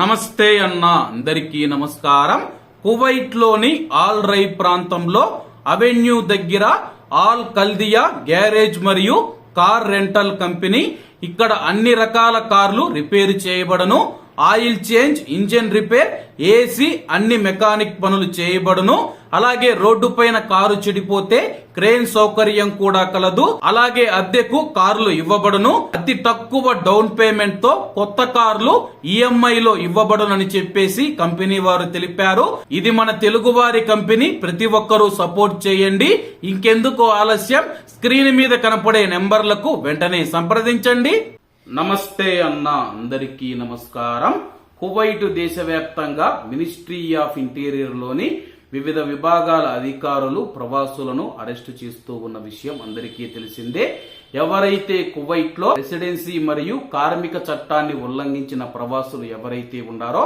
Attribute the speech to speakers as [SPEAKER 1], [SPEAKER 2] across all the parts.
[SPEAKER 1] నమస్తే అన్న అందరికీ నమస్కారం. కువైట్లోని ఆల్ రై ప్రాంతంలో అవెన్యూ దగ్గర ఆల్ కల్దియా గ్యారేజ్ మరియు కార్ రెంటల్ కంపెనీ ఇక్కడ అన్ని రకాల కార్లు repair చేయబడను. Oil change engine repair AC అన్ని మెకానిక్ పనులు చేయబడును. అలాగే రోడ్డు పైన కారు చెడిపోతే క్రేన్ సౌకర్యం కూడా కలదు. అలాగే అద్దెకు కార్లు ఇవ్వబడును. అతి తక్కువ డౌన్ పేమెంట్తో కొత్త కార్లు ఈఎంఐ లో ఇవ్వబడునని చెప్పేసి కంపెనీ వారు తెలిపారు. ఇది మన తెలుగు వారి కంపెనీ. ప్రతి ఒక్కరూ సపోర్ట్ చేయండి. ఇంకెందుకు ఆలస్యం? స్క్రీన్ మీద కనపడే నెంబర్లకు వెంటనే సంప్రదించండి. నమస్తే అన్న అందరికీ నమస్కారం. కువైట్ దేశవ్యాప్తంగా మినిస్ట్రీ ఆఫ్ ఇంటీరియర్లోని వివిధ విభాగాల అధికారులు ప్రవాసులను అరెస్టు చేస్తూ ఉన్న విషయం అందరికీ తెలిసిందే. ఎవరైతే కువైట్లో రెసిడెన్సీ మరియు కార్మిక చట్టాన్ని ఉల్లంఘించిన ప్రవాసులు ఎవరైతే ఉన్నారో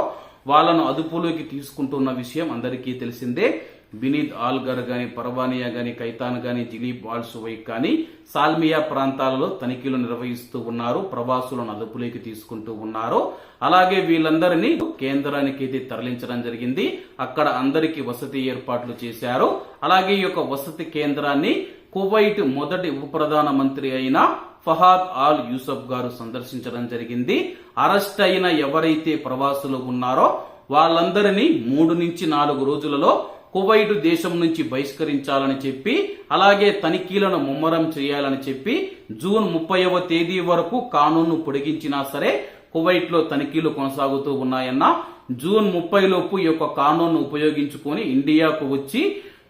[SPEAKER 1] వాళ్ళను అదుపులోకి తీసుకుంటున్న విషయం అందరికీ తెలిసిందే. బినీద్ ఆల్గర్ గాని పర్వానియా గాని కైతాన్ గాని జిలీబ్ ఆల్సువైక్ కానీ సాల్మియా ప్రాంతాలలో తనిఖీలు నిర్వహిస్తూ ఉన్నారు ప్రవాసులను అదుపులోకి తీసుకుంటూ ఉన్నారు. అలాగే వీళ్ళందరినీ కేంద్రానికి అయితే తరలించడం జరిగింది. అక్కడ అందరికీ వసతి ఏర్పాట్లు చేశారు. అలాగే ఈ యొక్క వసతి కేంద్రాన్ని కువైట్ మొదటి ఉప ప్రధాన మంత్రి అయిన ఫహాద్ ఆల్ యూసఫ్ గారు సందర్శించడం జరిగింది. అరెస్ట్ అయిన ఎవరైతే ప్రవాసులు ఉన్నారో వాళ్ళందరినీ మూడు నుంచి నాలుగు రోజులలో కువైట్ దేశం నుంచి బహిష్కరించాలని చెప్పి అలాగే తనిఖీలను ముమ్మరం చేయాలని చెప్పి జూన్ ముప్పైవ తేదీ వరకు కానూన్ను పొడిగించినా సరే కువైట్లో తనిఖీలు కొనసాగుతూ ఉన్నాయన్న జూన్ ముప్పై లోపు ఈ యొక్క కానూన్ను ఉపయోగించుకొని ఇండియాకు వచ్చి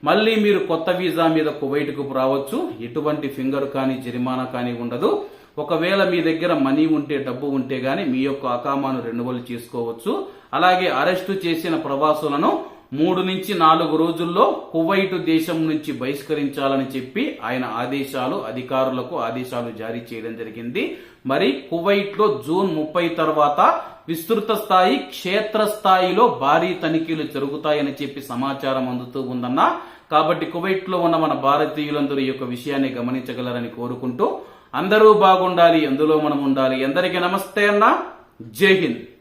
[SPEAKER 1] మళ్ళీ మీరు కొత్త వీసా మీద కువైట్కు రావచ్చు. ఎటువంటి ఫింగర్ కానీ జరిమానా కానీ ఉండదు. ఒకవేళ మీ దగ్గర మనీ ఉంటే డబ్బు ఉంటే గానీ మీ యొక్క అకామాను రెన్యువల్ చేసుకోవచ్చు. అలాగే అరెస్టు చేసిన ప్రవాసులను మూడు నుంచి నాలుగు రోజుల్లో కువైటు దేశం నుంచి బహిష్కరించాలని చెప్పి ఆయన ఆదేశాలు అధికారులకు ఆదేశాలు జారీ చేయడం జరిగింది. మరి కువైట్లో జూన్ ముప్పై తర్వాత విస్తృత స్థాయి క్షేత్ర స్థాయిలో భారీ తనిఖీలు జరుగుతాయని చెప్పి సమాచారం అందుతూ ఉందన్న. కాబట్టి కువైట్లో ఉన్న మన భారతీయులందరూ ఈ యొక్క విషయాన్ని గమనించగలరని కోరుకుంటూ అందరూ బాగుండాలి అందులో మనం ఉండాలి. అందరికీ నమస్తే అన్న. జై హింద్.